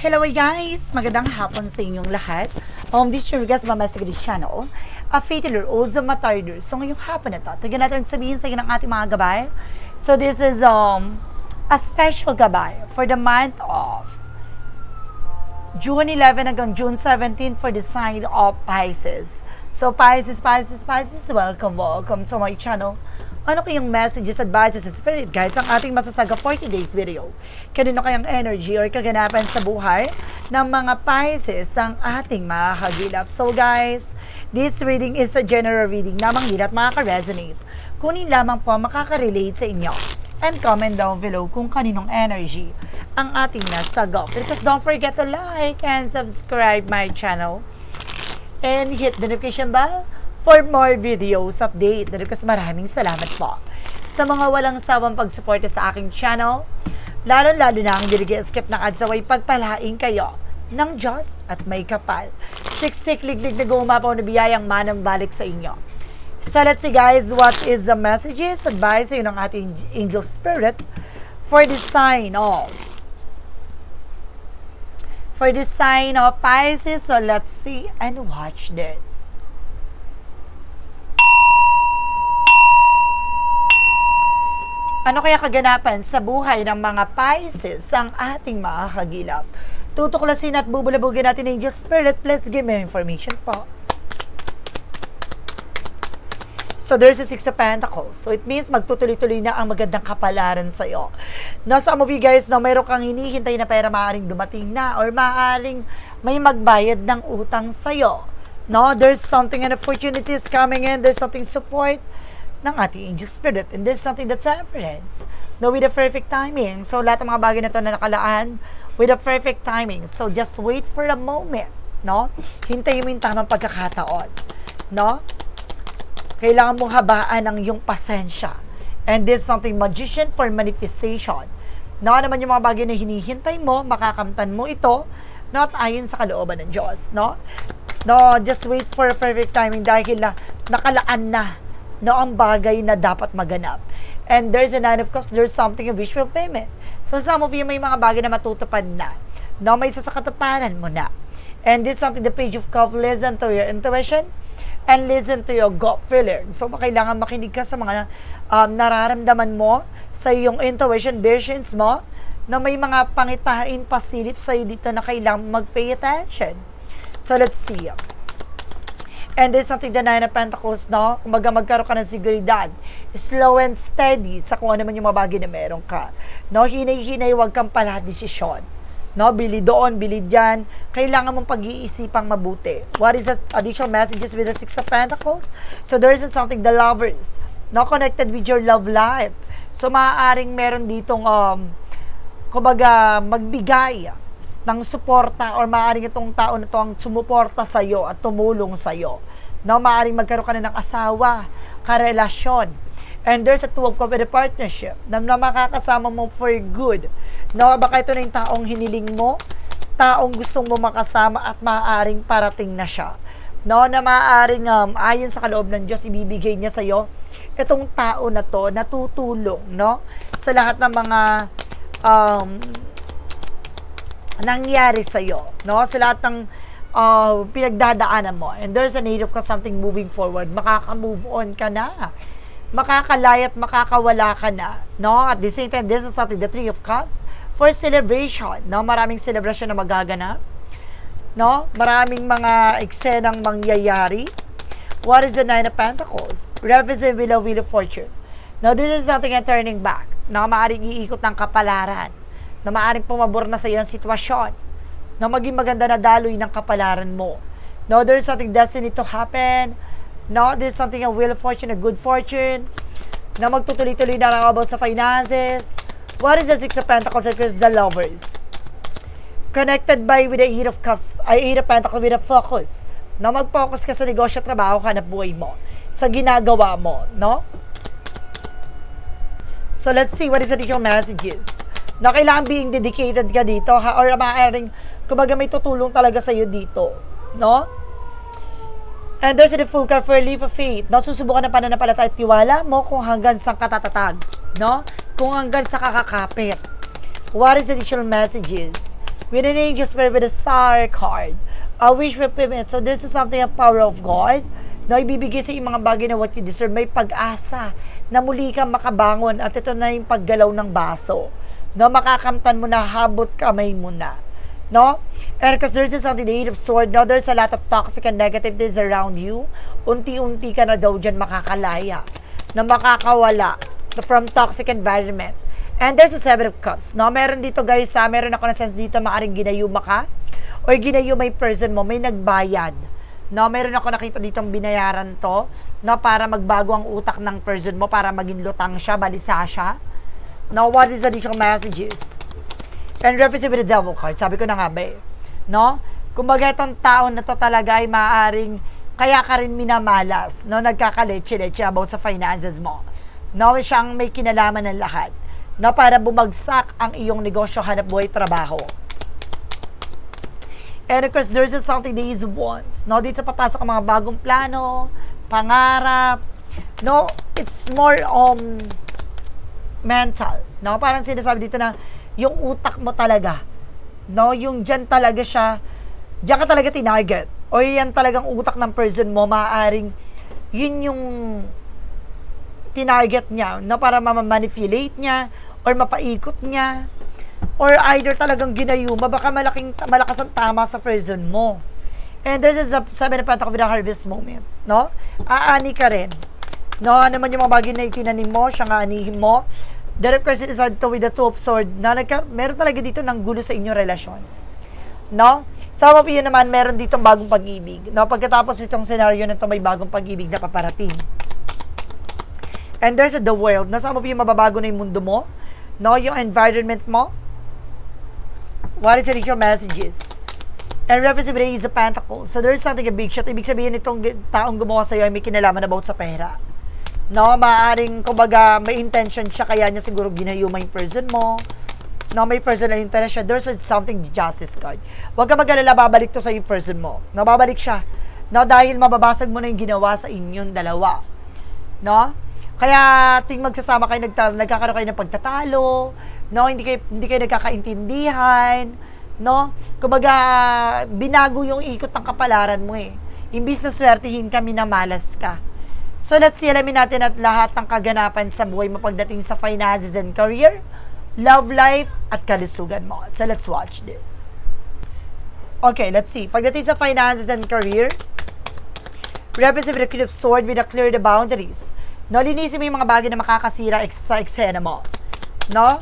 Hello guys! Magandang hapon sa inyong lahat. Um, this is your guys Mama Sigrid Channel. A Fatal Oza Matarder. So ngayong hapon na to, tignan natin sabihin sa inyo ng ating mga gabay. So this is um a special gabay for the month of June 11 hanggang June 17 for the sign of Pisces. So Pisces, Pisces, Pisces, welcome, welcome to my channel. Ano kayong messages, advices, and spirit guides ang ating masasaga for today's video? Kanino kayang energy or kaganapan sa buhay ng mga Pisces ang ating makakagilap? So guys, this reading is a general reading namang hindi lahat makaka-resonate. Kunin lamang po makaka-relate sa inyo. And comment down below kung kaninong energy ang ating nasagap. Because don't forget to like and subscribe my channel and hit the notification bell for more videos update. Dahil kasi maraming salamat po sa mga walang sawang pagsuporta sa aking channel. Lalo-lalo na ang dirige skip ng ads away pagpalaing kayo ng Diyos at may kapal. Siksik liglig na gumapaw na biyayang manang balik sa inyo. So let's see guys, what is the messages, advice sa ng ating angel spirit for the sign of for the sign of Pisces. So let's see and watch this. Ano kaya kaganapan sa buhay ng mga Pisces ang ating makakagilap? Tutuklasin at bubulabugin natin ng Angel Spirit. Let's give me information po. So there's a Six of Pentacles. So it means magtutuloy-tuloy na ang magandang kapalaran sa iyo. Nasa mo guys, no, mayroon kang hinihintay na pera maaaring dumating na or maaaring may magbayad ng utang sa iyo. No, there's something and opportunities coming in. There's something support ng ating angel spirit. And there's something that's temperance. No, with the perfect timing. So lahat ng mga bagay na to na nakalaan with the perfect timing. So just wait for a moment. No? Hintayin mo yung tamang pagkakataon. No? kailangan mong habaan ang iyong pasensya. And this is something magician for manifestation. Na naman yung mga bagay na hinihintay mo, makakamtan mo ito, not ayon sa kalooban ng Diyos, no? No, just wait for a perfect timing dahil na nakalaan na no ang bagay na dapat maganap. And there's a nine of cups, there's something of visual payment. So some of you may mga bagay na matutupad na. No, may isa sa mo na. And this is something the page of cups, listen to your intuition, and listen to your gut feeling. So, kailangan makinig ka sa mga um, nararamdaman mo, sa iyong intuition, visions mo, na may mga pangitain pasilip sa iyo dito na kailangan mag-pay attention. So, let's see. And there's something the Nine of Pentacles, no? Kumbaga magkaroon ka ng seguridad. Slow and steady sa kung ano man yung mga na meron ka. No? Hinay-hinay, huwag kang pala desisyon. No? Bili doon, bili dyan. Kailangan mong pag-iisipang mabuti. What is the additional messages with the Six of Pentacles? So there is something, the lovers. No? Connected with your love life. So maaaring meron ditong, um, kumbaga, magbigay ng suporta or maaaring itong tao na to ang sumuporta sa iyo at tumulong sa iyo. No, maaaring magkaroon ka na ng asawa, karelasyon. And there's a two of a partnership na, na makakasama mo for good. No, baka ito na yung taong hiniling mo, taong gustong mo makasama at maaaring parating na siya. No, na maaaring um, ayon sa kaloob ng Diyos ibibigay niya sa iyo itong tao na to natutulong, no? Sa lahat ng mga um, nangyari sa iyo, no? Sa lahat ng uh, pinagdadaanan mo. And there's a need of something moving forward. Makaka-move on ka na. Makakalaya at makakawala ka na, no? At the same time, this is something, the Three of Cups, for celebration, no? Maraming celebration na magaganap, no? Maraming mga eksenang mangyayari. What is the Nine of Pentacles? Represent Wheel of Wheel Fortune. Now, this is something a turning back, na maaaring iikot ng kapalaran na maaaring pumabor na sa iyo ang sitwasyon, na maging maganda na daloy ng kapalaran mo. No, there's something destiny to happen. No, there's something a will fortune, a good fortune, na magtutuloy-tuloy na lang about sa finances. What is the Six of Pentacles and Chris, the lovers? Connected by with the Eight of Cups, ay Eight of Pentacles with a focus. Na mag-focus ka sa negosyo, trabaho, hanap buhay mo. Sa ginagawa mo, no? So let's see what is the additional messages na kailangan being dedicated ka dito ha, or maaaring kumbaga may tutulong talaga sa iyo dito, no? And there's the full card for leap of faith. No, susubukan ng pananampalataya at tiwala mo kung hanggang sa katatatag, no? Kung hanggang sa kakakapit. What is the additional messages? with an angel spirit with a star card. A wish fulfillment. So this is something of power of God na ibibigay sa yung mga bagay na what you deserve. May pag-asa na muli kang makabangon at ito na yung paggalaw ng baso. No, makakamtan mo na habot kamay mo na. No? And because there's this something, the eight of sword, no, there's a lot of toxic and negative things around you. Unti-unti ka na daw dyan makakalaya. Na makakawala from toxic environment. And there's a seven of cups. No, meron dito guys, ha, meron ako na sense dito, maaring ginayuma ka. Or ginayuma yung person mo, may nagbayad. No, meron ako nakita dito binayaran to, no, para magbago ang utak ng person mo, para maging lutang siya, balisa siya. No, what is the additional messages? And represent with the devil card. Sabi ko na nga ba eh. No? Kumbaga itong taon na to talaga ay maaaring kaya ka rin minamalas. No? Nagkakaleche-leche about sa finances mo. No? Siyang may kinalaman ng lahat. No? Para bumagsak ang iyong negosyo, hanap buhay, trabaho. And of course, there's something that is wants. No? Dito papasok ang mga bagong plano, pangarap. No? It's more um, mental. No? Parang sinasabi dito na yung utak mo talaga. No? Yung dyan talaga siya, dyan ka talaga tinarget. O yan talagang utak ng person mo, maaaring yun yung tinarget niya no? para ma-manipulate niya or mapaikot niya or either talagang ginayuma, baka malaking, malakas ang tama sa person mo. And there's a seven of pentacles with a harvest moment, no? Aani ka rin. No, ano man yung mga bagay na itinanim mo, siya nga anihin mo. Direct question is to with the two of sword na nagka, meron talaga dito ng gulo sa inyong relasyon. No? Some of you naman, meron ditong bagong pag-ibig. No? Pagkatapos itong scenario na ito, may bagong pag-ibig na paparating. And there's the world. No? Some of you, mababago na yung mundo mo. No? Yung environment mo. What is your messages? And representation is a pentacle. So there's something a big shot. Ibig sabihin itong taong gumawa sa'yo ay may kinalaman about sa pera. No, maaaring, kumbaga, may intention siya, kaya niya siguro ginayuma yung person mo. No, may personal interest siya. There's something justice card. Huwag ka mag-alala, babalik to sa yung person mo. No, babalik siya. No, dahil mababasag mo na yung ginawa sa inyong dalawa. No? Kaya ting magsasama kayo nagta- nagkakaroon kayo ng pagtatalo, no, hindi kayo hindi kayo nagkakaintindihan, no? Kumbaga binago yung ikot ng kapalaran mo eh. Imbis na swertihin ka, minamalas ka. So let's see, alamin natin at lahat ng kaganapan sa buhay mo pagdating sa finances and career, love life, at kalusugan mo. So let's watch this. Okay, let's see. Pagdating sa finances and career, represent with a of Sword with a clear the boundaries. No, linisin mo yung mga bagay na makakasira ex- sa eksena mo. No?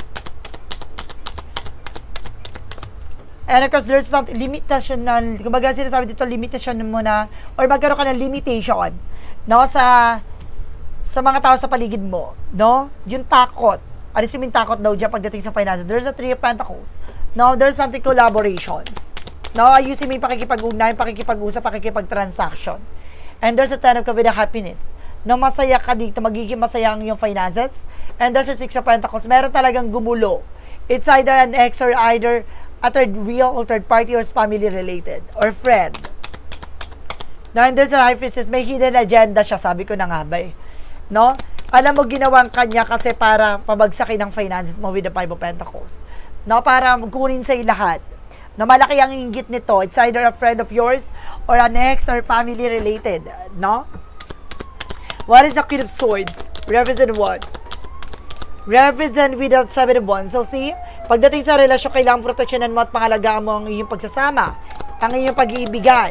And of course, there's some limitation na, kumbaga sinasabi dito, limitation mo na, or magkaroon ka ng limitation, no, sa, sa mga tao sa paligid mo, no? Yung takot. Alisin mo yung takot daw dyan pagdating sa finances. There's a three of pentacles. No, there's something collaborations. No, ayusin mo yung pakikipag-ugnayan, pakikipag-usap, pakikipag-transaction. And there's a ten of cup with a happiness. No, masaya ka dito, magiging masaya ang iyong finances. And there's a six of pentacles. Meron talagang gumulo. It's either an ex or either a third real or third party or family related or friend. No, and there's a high priestess, may hidden agenda siya, sabi ko na nga ba eh. No? Alam mo, ginawang kanya kasi para pabagsakin ng finances mo with the Five of Pentacles. No? Para kunin sa'yo lahat. No, malaki ang inggit nito. It's either a friend of yours or an ex or family related. No? What is the Queen of Swords? Represent what? Represent without seven of wands. So see, pagdating sa relasyon, kailangan proteksyonan mo at pangalagaan mo ang iyong pagsasama, ang iyong pag-iibigan.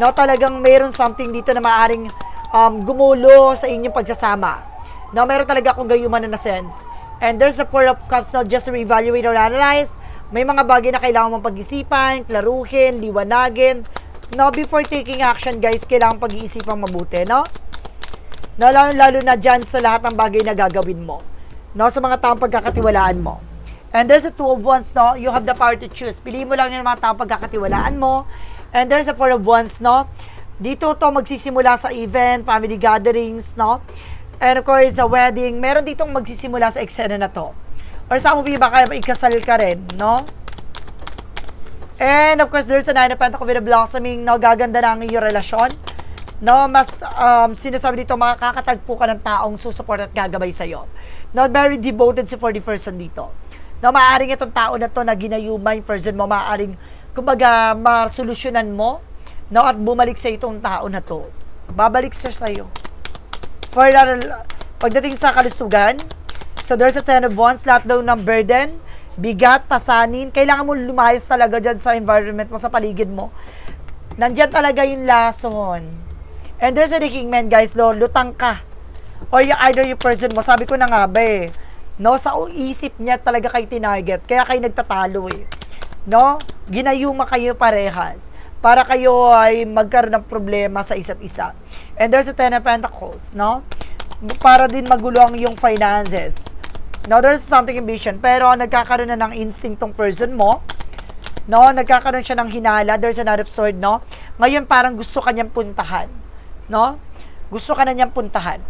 No, talagang mayroon something dito na maaring um, gumulo sa inyong pagsasama. No, meron talaga akong gayuman na sense. And there's a four of cups not just to reevaluate or analyze. May mga bagay na kailangan mong pag-isipan, klaruhin, liwanagin. No, before taking action, guys, kailangan pag-iisipan mabuti, no? No, lalo, lalo na dyan sa lahat ng bagay na gagawin mo. No, sa mga taong pagkakatiwalaan mo. And there's a two of wands, no? You have the power to choose. Piliin mo lang yung mga taong pagkakatiwalaan mo. And there's a four of wands, no? Dito to magsisimula sa event, family gatherings, no? And of course, sa wedding, meron ditong magsisimula sa eksena na to. Or sa movie, baka ikasal ka rin, no? And of course, there's a nine of pentacles with a blossoming, no? Gaganda na ang iyong relasyon. No, mas um, sinasabi dito, makakatagpo ka ng taong susupport at gagabay sa'yo. Not very devoted si 40 person dito. na maaaring itong tao na to na ginayuma yung person mo, maaaring, kumbaga, masolusyonan mo, no, at bumalik sa itong tao na to. Babalik siya sa'yo. For the, pagdating sa kalusugan, so there's a ten of wands, lahat daw ng burden, bigat, pasanin, kailangan mo lumayas talaga dyan sa environment mo, sa paligid mo. Nandyan talaga yung lason. And there's a king man, guys, no, lutang ka. Or yung either yung person mo, sabi ko na nga ba eh, no, sa isip niya talaga kayo tinarget, kaya kayo nagtatalo eh. No? Ginayuma kayo parehas para kayo ay magkaroon ng problema sa isa't isa. And there's a Ten of Pentacles, no? Para din magulo ang yung finances. No, there's something ambition, pero nagkakaroon na ng instinct tong person mo, no? Nagkakaroon siya ng hinala, there's another sword, no? Ngayon parang gusto kanyang puntahan, no? Gusto ka na niyang puntahan.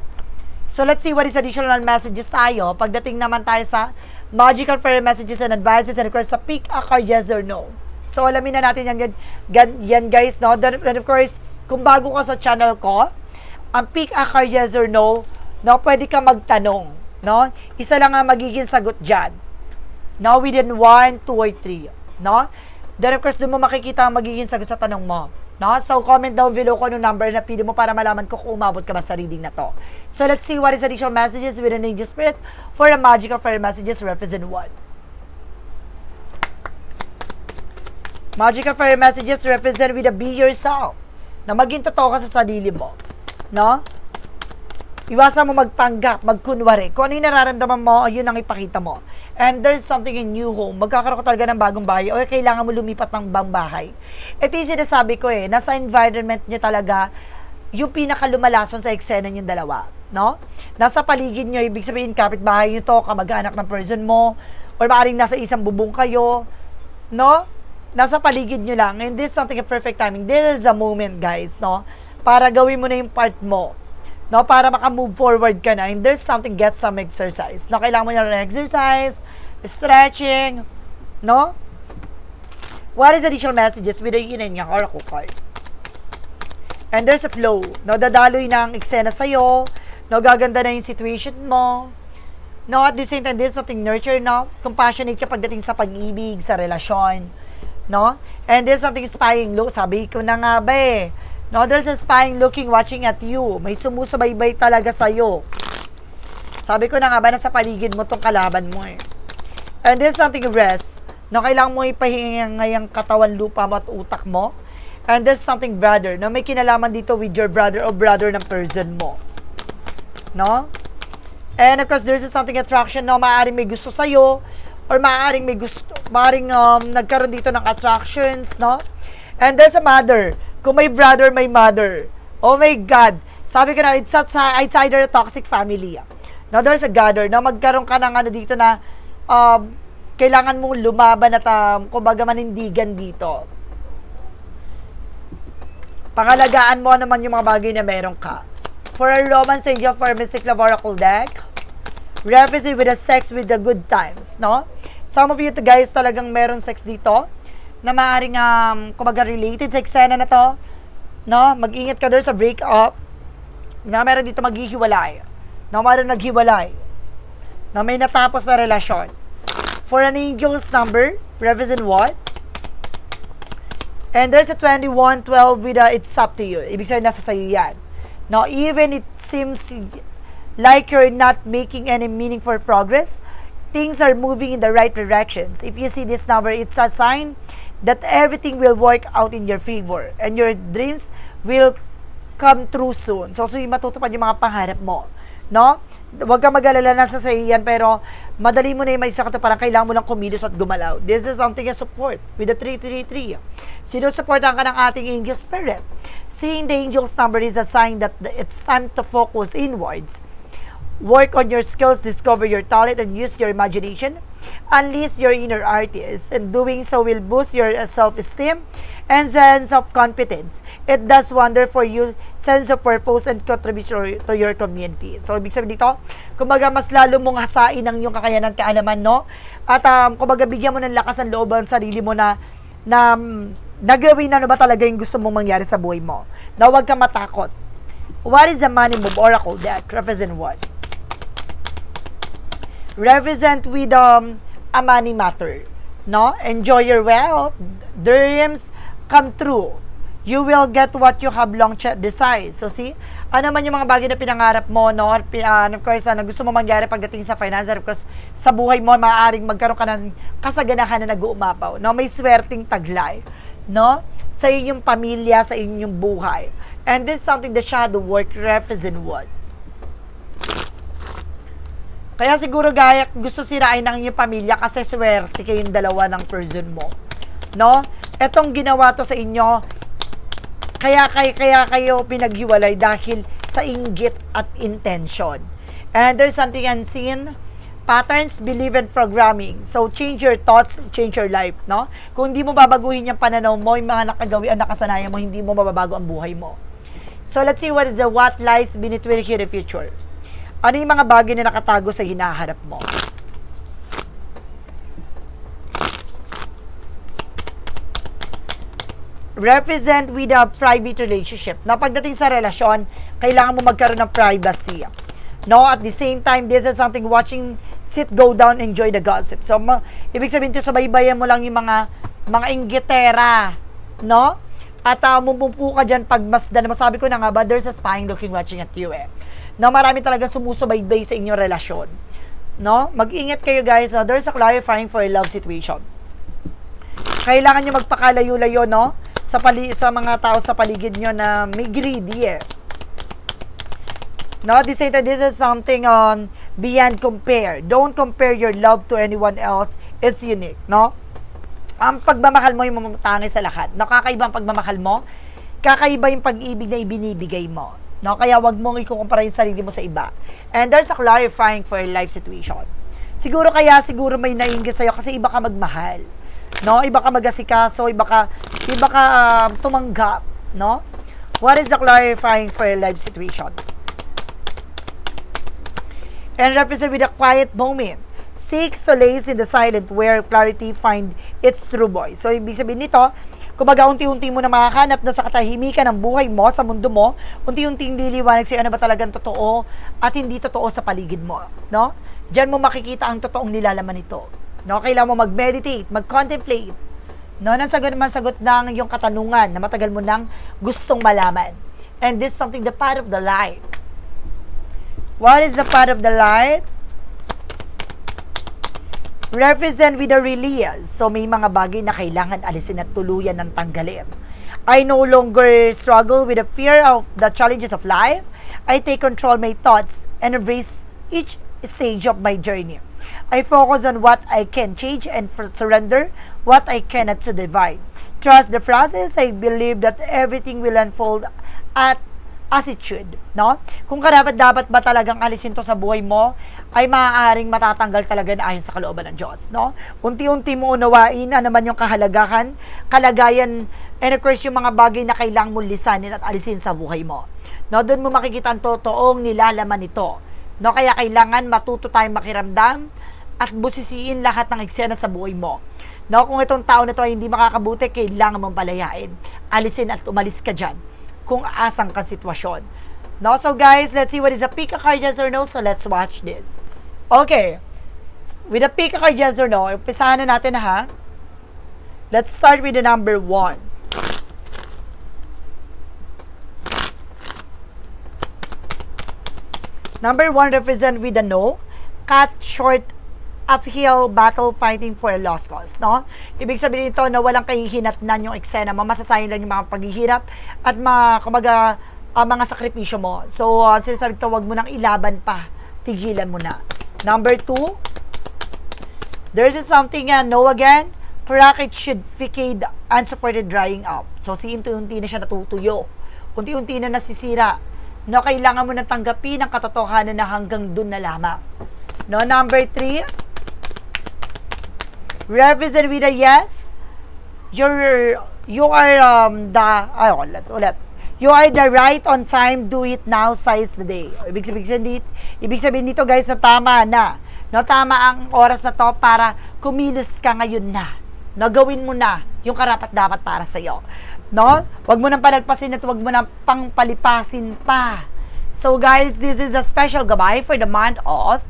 So let's see what is additional messages tayo pagdating naman tayo sa magical fairy messages and advices and of course sa pick a card yes or no. So alamin na natin yan, yan, yan, guys, no? Then of course, kung bago ka sa channel ko, ang pick a card yes or no, no, pwede ka magtanong, no? Isa lang ang magiging sagot dyan. No, within 1, 2, or 3, no? Then of course, doon mo makikita ang magiging sagot sa tanong mo. No? So, comment down below kung anong number na pili mo para malaman ko kung umabot ka ba sa reading na to. So, let's see what is additional messages with an angel spirit for the magical fairy messages represent what? Magical fairy messages represent with a be yourself. Na maging totoo ka sa sarili mo. No? Iwasan mo magpanggap, magkunwari. Kung ano yung nararamdaman mo, yun ang ipakita mo. And there's something in new home. Magkakaroon ka talaga ng bagong bahay o kailangan mo lumipat ng bang bahay. Ito yung sinasabi ko eh, nasa environment niyo talaga yung pinakalumalason sa eksena niyong dalawa. No? Nasa paligid niyo, ibig sabihin kapitbahay niyo to, kamag-anak ng person mo, or maaaring nasa isang bubong kayo. No? Nasa paligid niyo lang. And this is something a perfect timing. This is the moment, guys, no? Para gawin mo na yung part mo no, para maka-move forward ka na, and there's something, get some exercise. No, kailangan mo na ng exercise, stretching, no? What is additional messages with the yin and yang oracle card? And there's a flow. No, dadaloy ng eksena sa'yo, no, gaganda na yung situation mo, no, at the same time, there's something nurture, no, compassionate ka pagdating sa pag-ibig, sa relasyon, no, and there's something spying low, sabi ko na nga ba eh, No, there's a spying looking, watching at you. May sumusubaybay talaga sa'yo. Sabi ko na nga ba, nasa paligid mo tong kalaban mo eh. And there's something rest. No, kailangan mo ipahinga ngayang katawan lupa mo at utak mo. And there's something brother. No, may kinalaman dito with your brother o brother ng person mo. No? And of course, there's something attraction. No, maaaring may gusto sa'yo. Or maaaring may gusto, maaaring um, nagkaroon dito ng attractions, no? And there's a mother. Kung may brother, may mother. Oh my God. Sabi ko na, it's, at, it's either a toxic family. Now, there's a gather na magkaroon ka ng ano dito na um, kailangan mong lumaban at um, kumbaga manindigan dito. Pangalagaan mo naman yung mga bagay na meron ka. For a romance angel for a mystic love oracle deck, represent with a sex with the good times, no? Some of you guys talagang meron sex dito na maaaring um, kumbaga related sa eksena na to, no? Mag-ingat ka doon sa breakup, na meron dito maghihiwalay, na meron naghiwalay, na may natapos na relasyon. For an angel's number, represent what? And there's a 2112 with a it's up to you. Ibig sabihin, nasa sa'yo yan. Now, even it seems like you're not making any meaningful progress, things are moving in the right directions. If you see this number, it's a sign that everything will work out in your favor and your dreams will come true soon. So, so matutupad yung mga pangarap mo. No? Huwag kang mag-alala na sa yan, pero madali mo na yung may sakto, parang kailangan mo lang kumilos at gumalaw. This is something you support with the 333. Sinusuportahan ka ng ating angel spirit. Seeing the angel's number is a sign that it's time to focus inwards. Work on your skills, discover your talent, and use your imagination. Unleash your inner artist, and doing so will boost your self-esteem and sense of confidence. It does wonder for you sense of purpose and contribution to your community. So, ibig sabihin dito, kumbaga mas lalo mong hasain ang iyong kakayanan, kaalaman, no? At um, kumbaga bigyan mo ng lakas ang loob ang sarili mo na na um, nagawin na ano ba talaga yung gusto mong mangyari sa buhay mo. Na huwag ka matakot. What is the money move oracle deck? Represent what? Represent with um a money matter. No? Enjoy your wealth. Dreams come true. You will get what you have long desired. So see, ano man yung mga bagay na pinangarap mo, no? Or, ah, of course, ano gusto mo mangyari pagdating sa finance, because sa buhay mo, maaaring magkaroon ka ng kasaganahan na nag-uumapaw. No? May swerting taglay. No? Sa inyong pamilya, sa inyong buhay. And this is something the shadow work represent what? Kaya siguro gaya gusto sirain ng inyong pamilya kasi swerte kayong dalawa ng person mo. No? Etong ginawa to sa inyo, kaya kaya, kaya kayo pinaghiwalay dahil sa inggit at intention. And there's something unseen, patterns, believe and programming. So change your thoughts, change your life, no? Kung hindi mo babaguhin yung pananaw mo, yung mga nakagawian, nakasanayan mo, hindi mo mababago ang buhay mo. So let's see what is the what lies beneath with here the future. Ano yung mga bagay na nakatago sa hinaharap mo? Represent with a private relationship. Na pagdating sa relasyon, kailangan mo magkaroon ng privacy. No, at the same time, this is something watching sit go down, enjoy the gossip. So, ma- ibig sabihin to, subaybayan mo lang yung mga mga inggitera, no? At uh, mumupu ka dyan pag masdan. Masabi ko na nga ba, there's a spying looking watching at you eh. No, marami talaga sumusubaybay sa inyong relasyon. No? Mag-ingat kayo guys. No? There's a clarifying for a love situation. Kailangan nyo magpakalayo-layo, no? Sa, pali sa mga tao sa paligid nyo na may greedy eh. No, this, is- this is something um, beyond compare. Don't compare your love to anyone else. It's unique, no? Ang pagmamahal mo yung mamatangay sa lahat. Nakakaiba ang pagmamahal mo. Kakaiba yung pag-ibig na ibinibigay mo. No? Kaya wag mong ikukumpara yung sarili mo sa iba. And there's a clarifying for your life situation. Siguro kaya siguro may nainggit sa'yo kasi iba ka magmahal. No? Iba ka magasikaso, iba ka, iba ka um, tumanggap. No? What is the clarifying for your life situation? and represent with a quiet moment. Seek solace in the silent where clarity find its true voice. So, ibig sabihin nito, kumbaga unti-unti mo na makakanap na sa katahimikan ng buhay mo, sa mundo mo, unti-unting liliwanag sa'yo ano ba talagang totoo at hindi totoo sa paligid mo. No? Diyan mo makikita ang totoong nilalaman nito. No? Kailangan mo mag-meditate, mag-contemplate. No? Nang sagot man sagot ng yung katanungan na matagal mo nang gustong malaman. And this is something the part of the light. What is the part of the light? Represent with a release. So may mga bagay na kailangan alisin at tuluyan ng tanggalin. I no longer struggle with the fear of the challenges of life. I take control my thoughts and embrace each stage of my journey. I focus on what I can change and surrender what I cannot to divine. Trust the process. I believe that everything will unfold at should, no? Kung karapat dapat ba talagang alisin to sa buhay mo, ay maaaring matatanggal talaga na ayon sa kalooban ng Diyos, no? Unti-unti mo unawain na naman yung kahalagahan, kalagayan, and of course, yung mga bagay na kailangan mo lisanin at alisin sa buhay mo. No, doon mo makikita ang totoong nilalaman nito. No, kaya kailangan matuto tayong makiramdam at busisiin lahat ng eksena sa buhay mo. No, kung itong tao na to ay hindi makakabuti, kailangan mong palayain. Alisin at umalis ka dyan kung asang ka sitwasyon. No? So guys, let's see what is a pick a card yes or no. So let's watch this. Okay. With a pick a card yes or no, umpisahan na natin ha. Let's start with the number one. Number one represent with a no. Cut short uphill battle fighting for a lost cause, no? Ibig sabihin nito na walang kahihinatnan yung eksena, mamasasayang lang yung mga paghihirap at mga, kumaga, ah, mga sakripisyo mo. So, uh, sinasabi ito, wag mo nang ilaban pa. Tigilan mo na. Number two, there's something, uh, no again, bracket should facade unsupported drying up. So, si unti-unti na siya natutuyo. Unti-unti na nasisira. No, kailangan mo na tanggapin ang katotohanan na hanggang dun na lamang. No, number three, represent with a yes, you're, you are um, the, ay, ulit, ulit. You are the right on time, do it now, size the day. Ibig sabihin, dito, ibig sabihin dito guys na tama na. No, tama ang oras na to para kumilos ka ngayon na. No, gawin mo na yung karapat dapat para sa iyo. No? Huwag mo nang palagpasin at huwag mo nang pangpalipasin pa. So guys, this is a special gabay for the month of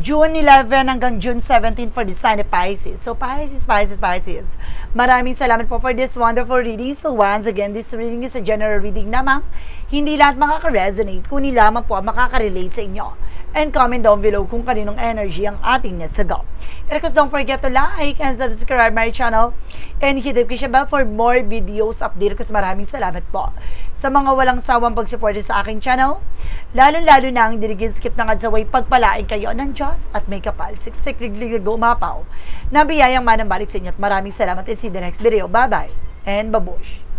June 11 hanggang June 17 for the sign of Pisces. So Pisces, Pisces, Pisces. Maraming salamat po for this wonderful reading. So once again, this reading is a general reading namang hindi lahat makaka-resonate, kundi lamang po ang makaka-relate sa inyo. And comment down below kung kaninong energy ang ating nasagot. And of course, don't forget to like and subscribe my channel and hit the bell for more videos update. Kasi maraming salamat po sa mga walang sawang pagsuporta sa aking channel. Lalo-lalo na ang diligin skip ng adsaway pagpalain kayo ng Diyos at may kapal. Siksik liglig umapaw. Nabiyayang manang balik sa inyo at maraming salamat and see the next video. Bye-bye and babush.